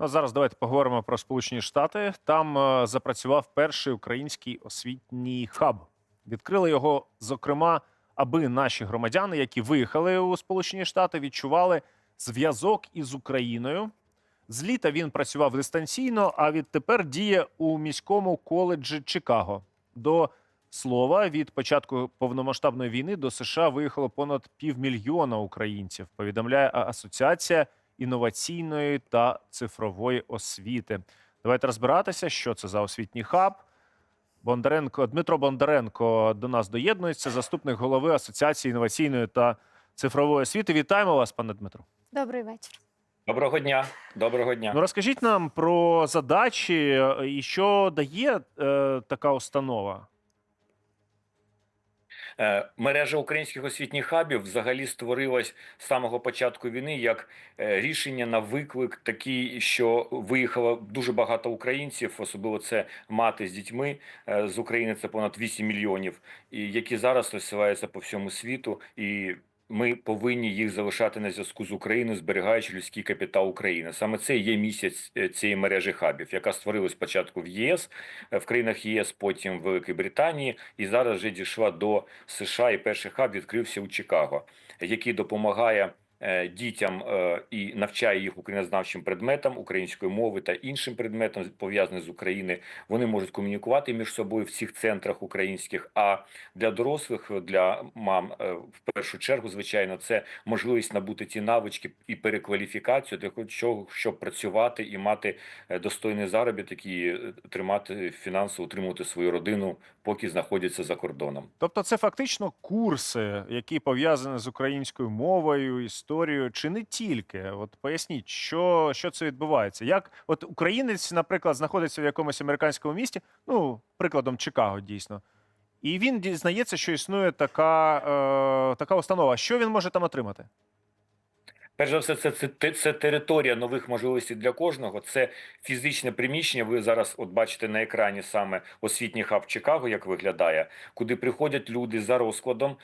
Ну, а зараз давайте поговоримо про Сполучені Штати. Там е, запрацював перший український освітній хаб. Відкрили його, зокрема, аби наші громадяни, які виїхали у Сполучені Штати, відчували зв'язок із Україною. З літа він працював дистанційно, а відтепер діє у міському коледжі Чикаго. До слова, від початку повномасштабної війни до США виїхало понад півмільйона українців. Повідомляє Асоціація інноваційної та цифрової освіти. Давайте розбиратися, що це за освітній хаб. Бондаренко Дмитро Бондаренко до нас доєднується, заступник голови Асоціації інноваційної та цифрової освіти. Вітаємо вас, пане Дмитро. Добрий вечір. Доброго дня. Доброго дня. Ну розкажіть нам про задачі е, і що дає е, така установа. Е, Мережа українських освітніх хабів взагалі створилась з самого початку війни як е, рішення на виклик, такий, що виїхало дуже багато українців, особливо це мати з дітьми е, з України. Це понад 8 мільйонів, і які зараз розсилаються по всьому світу. І ми повинні їх залишати на зв'язку з Україною, зберігаючи людський капітал України. Саме це є місяць цієї мережі хабів, яка створилась спочатку в ЄС, е, в країнах ЄС, потім в Великій Британії, і зараз вже дійшла до США. І перший хаб відкрився у Чикаго, який допомагає е, дітям е, і навчає їх українознавчим предметам української мови та іншим предметам пов'язаним з України. Вони можуть комунікувати між собою в цих центрах українських. А для дорослих, для мам, е, в першу чергу, звичайно, це можливість набути ті навички і перекваліфікацію для того, щоб працювати і мати е, достойний заробіток і е, тримати фінансово, утримувати свою родину, поки знаходяться за кордоном. Тобто, це фактично курси, які пов'язані з українською мовою, історією, чи не тільки? От поясніть, що, що це відбувається? Як от українець, наприклад, знаходиться в якомусь американському місті, ну прикладом Чикаго, дійсно, і він дізнається, що існує така, е, така установа. Що він може там отримати? Перш за все, це, це, це, територія нових можливостей для кожного. Це фізичне приміщення. Ви зараз от бачите на екрані саме освітній хаб Чикаго, як виглядає, куди приходять люди за розкладом,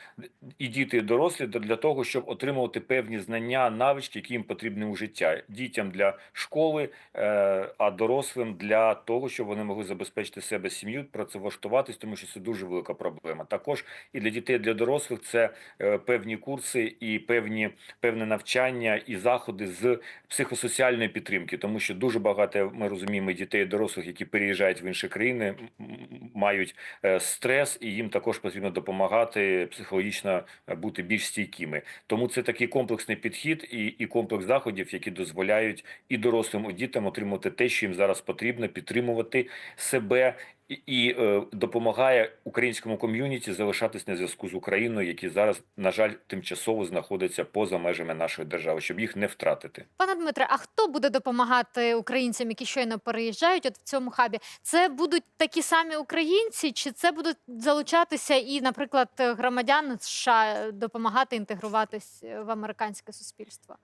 і діти, і дорослі для- для того, щоб отримувати певні знання, навички, які їм потрібні у життя. Дітям для школи, е, а дорослим для того, щоб вони могли забезпечити себе сім'ю, працевлаштуватись, тому що це дуже велика проблема. Також і для дітей, і для дорослих це е, певні курси і певні певне навчання і заходи з психосоціальної підтримки, тому що дуже багато ми розуміємо дітей і дорослих, які переїжджають в інші країни, мають е, стрес, і їм також потрібно допомагати психологічно е, бути більш стійкими. Тому це такий комплексний підхід і, і комплекс заходів, які дозволяють і дорослим, і дітям отримати те, що їм зараз потрібно, підтримувати себе. І, е, допомагає українському ком'юніті залишатись на зв'язку з Україною, які зараз, на жаль, тимчасово знаходяться поза межами нашої держави, щоб їх не втратити. Пане Дмитре, а хто буде допомагати українцям, які щойно переїжджають от в цьому хабі? Це будуть такі самі українці, чи це будуть залучатися і, наприклад, громадяни США допомагати інтегруватись в американське суспільство?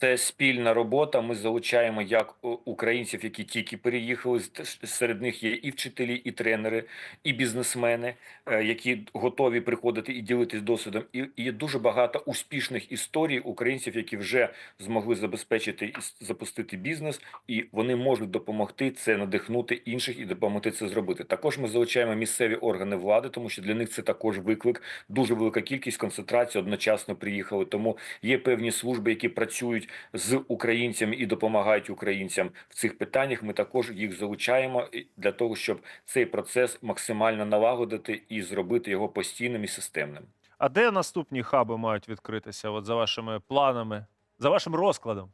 Це спільна робота. Ми залучаємо як українців, які тільки переїхали. Серед них є і вчителі, і тренери, і бізнесмени, е, які готові приходити і ділитись досвідом. І є дуже багато успішних історій українців, які вже змогли забезпечити і запустити бізнес, і вони можуть допомогти це надихнути інших і допомогти це зробити. Також ми залучаємо місцеві органи влади, тому що для них це також виклик. Дуже велика кількість концентрації одночасно приїхали. Тому є певні служби, які працюють з українцями і допомагають українцям в цих питаннях. Ми також їх залучаємо для того, щоб цей процес максимально налагодити і зробити його постійним і системним. А де наступні хаби мають відкритися? От за вашими планами, за вашим розкладом?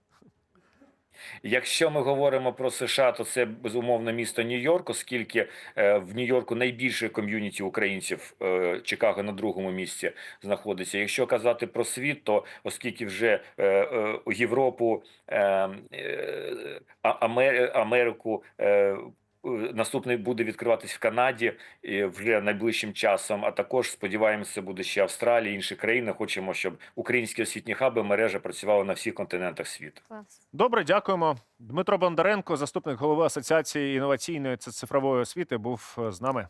Якщо ми говоримо про США, то це безумовно місто Нью-Йорк, оскільки е, в Нью-Йорку найбільше ком'юніті українців е, Чикаго на другому місці знаходиться. Якщо казати про світ, то оскільки вже е, Європу, е, е, Амер- Америку. Е, Наступний буде відкриватись в Канаді вже найближчим часом. А також сподіваємося, буде ще Австралія, інші країни. Хочемо, щоб українські освітні хаби мережа працювала на всіх континентах світу. Добре, дякуємо. Дмитро Бондаренко, заступник голови Асоціації інноваційної та цифрової освіти, був е, з нами.